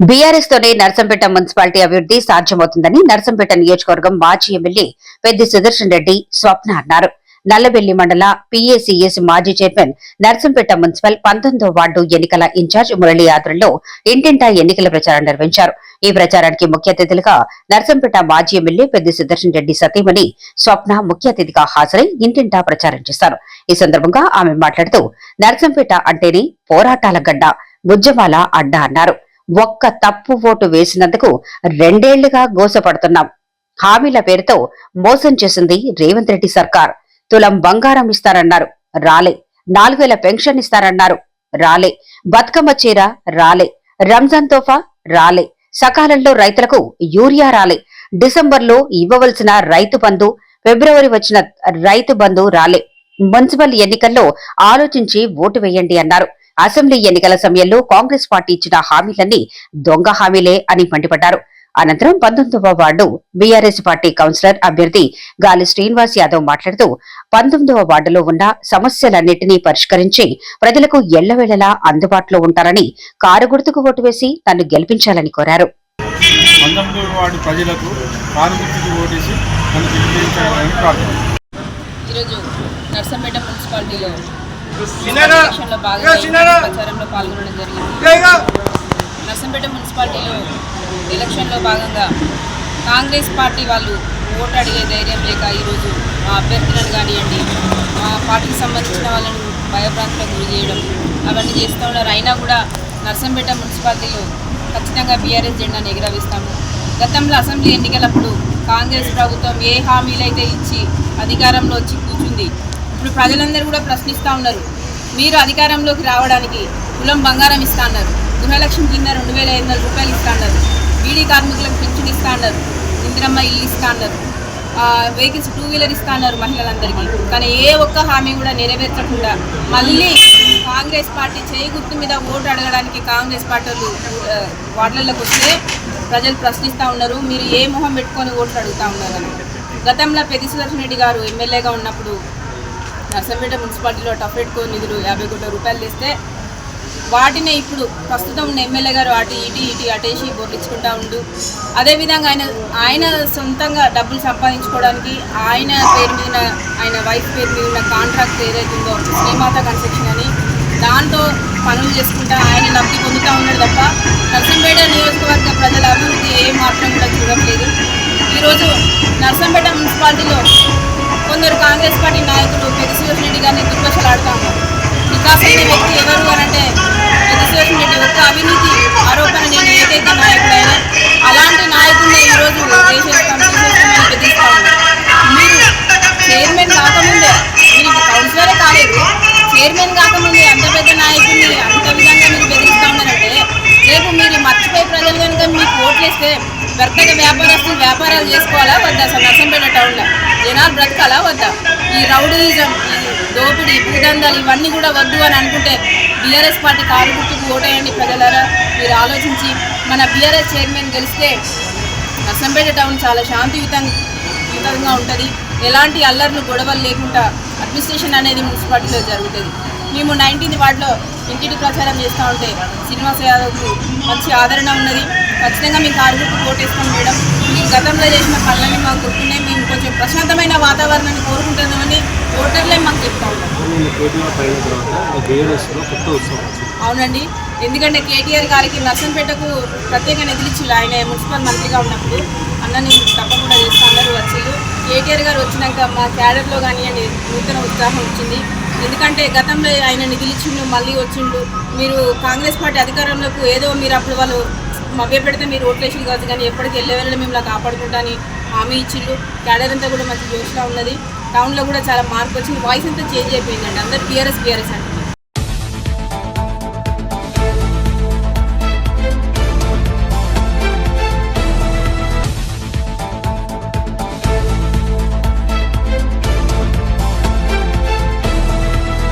BRS తోనే Narsampet municipality అభివృద్ధి సాధ్యమవుతుందని నర్సంపేట నియోజకవర్గం మాజీ ఎమ్మెల్యే పెద్ది సుదర్శన్ రెడ్డి స్వప్న అన్నారు. నల్లబెల్లి మండల పీఏసీఎస్ మాజీ చైర్మన్ నర్సంపేట మున్సిపల్ పంతొమ్మిదో వార్డు ఎన్నికల ఇన్ఛార్జ్ మురళి ఆధ్వర్యంలో ఇంటింటా ఎన్నికల ప్రచారం నిర్వహించారు. ఈ ప్రచారానికి ముఖ్య అతిథులుగా నర్సంపేట మాజీ ఎమ్మెల్యే పెద్ది సుదర్శన్ రెడ్డి సతీమణి స్వప్న ముఖ్య అతిథిగా హాజరై ఇంటింటా ప్రచారం చేశారు. ఈ సందర్భంగా ఆమె మాట్లాడుతూ నర్సంపేట అంటేనే పోరాటాల గడ్డ ఉద్యమాల అడ్డ అన్నారు. ఒక్క తప్పు ఓటు వేసినందుకు రెండేళ్ళుగా గోసపడుతున్నాం. హామీల పేరుతో మోసం చేసింది రేవంత్ రెడ్డి సర్కార్. తులం బంగారం ఇస్తారన్నారు. రాలే. నాలుగేళ్ళ పెన్షన్ ఇస్తారన్నారు. రాలే. బతుకమ్మ చీర రాలే. రంజాన్ తోఫా రాలే. సకాలంలో రైతులకు యూరియా రాలే. డిసెంబర్లో ఇవ్వవలసిన రైతు బంధు ఫిబ్రవరి వచ్చిన రైతు బంధు రాలే. మున్సిపల్ ఎన్నికల్లో ఆలోచించి ఓటు వేయండి అన్నారు. అసెంబ్లీ ఎన్నికల సమయంలో కాంగ్రెస్ పార్టీ ఇచ్చిన హామీలన్నీ దొంగ హామీలే అని మండిపడ్డారు. అనంతరం పంతొమ్మిదవ వార్డు బీఆర్ఎస్ పార్టీ కౌన్సిలర్ అభ్యర్థి గాలి శ్రీనివాస్ యాదవ్ మాట్లాడుతూ పంతొమ్మిదవ వార్డులో ఉన్న సమస్యలన్నింటినీ పరిష్కరించి ప్రజలకు ఎల్లవేళలా అందుబాటులో ఉంటారని కారు గుర్తుకు ఓటు వేసి తన్ను గెలిపించాలని కోరారు. ఈరోజు నర్సంపేట మున్సిపాలిటీలో ప్రచారంలో పాల్గొనడం జరిగింది. నర్సంపేట మున్సిపాలిటీలో ఎలక్షన్లో భాగంగా కాంగ్రెస్ పార్టీ వాళ్ళు ఓటు అడిగే ధైర్యం లేక ఈరోజు మా అభ్యర్థులను కానివ్వండి మా పార్టీకి సంబంధించిన వాళ్ళను భయభ్రాంతులకు గురి చేయడం అవన్నీ చేస్తూ ఉన్నారు. అయినా కూడా నర్సంపేట మున్సిపాలిటీలో ఖచ్చితంగా బీఆర్ఎస్ జెండాను ఎగురవేస్తాము. గతంలో అసెంబ్లీ ఎన్నికలప్పుడు కాంగ్రెస్ ప్రభుత్వం ఏ హామీలైతే ఇచ్చి అధికారంలో వచ్చి కూర్చుంది ఇప్పుడు ప్రజలందరూ కూడా ప్రశ్నిస్తూ ఉన్నారు. మీరు అధికారంలోకి రావడానికి కులం బంగారం ఇస్తా అన్నారు. గృహలక్ష్మి కింద రెండు వేల ఐదు వందల రూపాయలు ఇస్తా అన్నారు. బీడీ కార్మికులకు పింఛన్ ఇస్తా అన్నారు. ఇందిరమ్మ ఇల్లు ఇస్తా అన్నారు. వెహికల్స్ టూ వీలర్ ఇస్తా అన్నారు మహిళలందరికీ. కానీ ఏ ఒక్క హామీ కూడా నెరవేర్చకుండా మళ్ళీ కాంగ్రెస్ పార్టీ చేయి గుర్తు మీద ఓటు అడగడానికి కాంగ్రెస్ పార్టీ వార్డులకు వస్తే ప్రజలు ప్రశ్నిస్తూ ఉన్నారు. మీరు ఏ మొహం పెట్టుకొని ఓట్లు అడుగుతూ ఉన్నారు గతంలో పెద్ది సుదర్శన్ రెడ్డి గారు ఎమ్మెల్యేగా ఉన్నప్పుడు నర్సంపేట మున్సిపాలిటీలో టఫెట్కో నిధులు యాభై కోట్ల రూపాయలు తెస్తే వాటినే ఇప్పుడు ప్రస్తుతం ఉన్న ఎమ్మెల్యే గారు అటు ఇటు ఇటు అటేసి బోర్లించుకుంటా ఉండు. అదేవిధంగా ఆయన ఆయన సొంతంగా డబ్బులు సంపాదించుకోవడానికి ఆయన పేరు మీద ఆయన వైఫ్ పేరు మీద ఉన్న కాంట్రాక్ట్ ఏదైతుందో శ్రీమాత కన్స్ట్రక్షన్ అని దాంతో పనులు చేసుకుంటా ఆయన లబ్ధి పొందుతూ ఉన్నాడు తప్ప నర్సంపేట నియోజకవర్గ ప్రజల అభివృద్ధి ఏ మాత్రం కూడా చూడట్లేదు. ఈరోజు నర్సంపేట మున్సిపాలిటీలో కొందరు కాంగ్రెస్ పార్టీ నాయకులు పెద్ద సురేష్ రెడ్డి గారిని దుర్భషలాడుతూ ఉన్నారు వికాసైన వ్యక్తి ఎవరు అని అంటే పెద్ద సురేష్ రెడ్డి ఒక్క అవినీతి ఆరోపణ నేను ఏకైక నాయకుడైనా అలాంటి నాయకుడిని ఈరోజు దేశేస్తాం తీసేస్తామని మీరు చైర్మన్ కాకముందే మీరు కౌన్సిలరే కాలేదు. చైర్మన్ కాకముందే అంత పెద్ద నాయకుడిని అంత విధంగా మీరు బెదిరిస్తా ఉన్నారంటే రేపు మీరు మర్చిపోయి ప్రజలు కనుక మీకు ఓట్లేస్తే వ్యర్థక వ్యాపారస్తులు వ్యాపారాలు చేసుకోవాలా వద్దా? అసలు నర్సంపేట టౌన్లో. జనాలు బ్రతకాలా వద్దా? ఈ రౌడీజం ఈ దోపిడీ భూదందాలు ఇవన్నీ కూడా వద్దు అని అనుకుంటే బీఆర్ఎస్ పార్టీ కారు గుర్తుకు ఓటేయండి ప్రజలారా? మీరు ఆలోచించి మన బీఆర్ఎస్ చైర్మన్ గెలిస్తే నర్సంపేట టౌన్ చాలా శాంతియుతంగా ఉంటుంది. ఎలాంటి అల్లర్లు గొడవలు లేకుండా అడ్మినిస్ట్రేషన్ అనేది మున్సిపాలిటీలో జరుగుతుంది. మేము నైన్టీన్త్ వార్డులో ఇంటింటి ప్రచారం చేస్తూ ఉంటే శ్రీనివాస యాదవ్కు మంచి ఆదరణ ఉన్నది. ఖచ్చితంగా మీకు ఆరుగురికి కోటేస్తాం మేడం మీకు గతంలో చేసిన పనులన్నీ మాకు గుర్తున్నాయి. మేము కొంచెం ప్రశాంతమైన వాతావరణాన్ని కోరుకుంటున్నామని ఓటర్లే మాకు చెప్తా నేను అవునండి. ఎందుకంటే కేటీఆర్ గారికి నర్సంపేటకు ప్రత్యేక నిధులు ఇచ్చి ఆయన మున్సిపల్ మంత్రిగా ఉన్నప్పుడు అన్నని తప్పకుండా చేస్తా అన్నారు. వచ్చిండు కేటీఆర్ గారు వచ్చినాక మా క్యాడర్లో కానివ్వండి నూతన ఉత్సాహం వచ్చింది. ఎందుకంటే గతంలో ఆయన నిధులు ఇచ్చిండు మళ్ళీ వచ్చిండు. మీరు కాంగ్రెస్ పార్టీ అధికారంలోకి ఏదో మీరు అప్పుడు వాళ్ళు మభ్య పెడితే మీరు ఓట్లేసి కాదు కానీ ఎప్పటికి వెళ్ళే వెళ్ళి మిమ్మల్ని కాపాడుకుంటాని హామీ ఇచ్చిండు. క్యాడర్ అంతా కూడా మంచి జోష్లో ఉన్నది. టౌన్లో కూడా చాలా మార్పు వచ్చింది. వాయిస్ అంతా చేంజ్ అయిపోయిందండి. అందరు బీఆర్ఎస్ బీఆర్ఎస్ అంటే.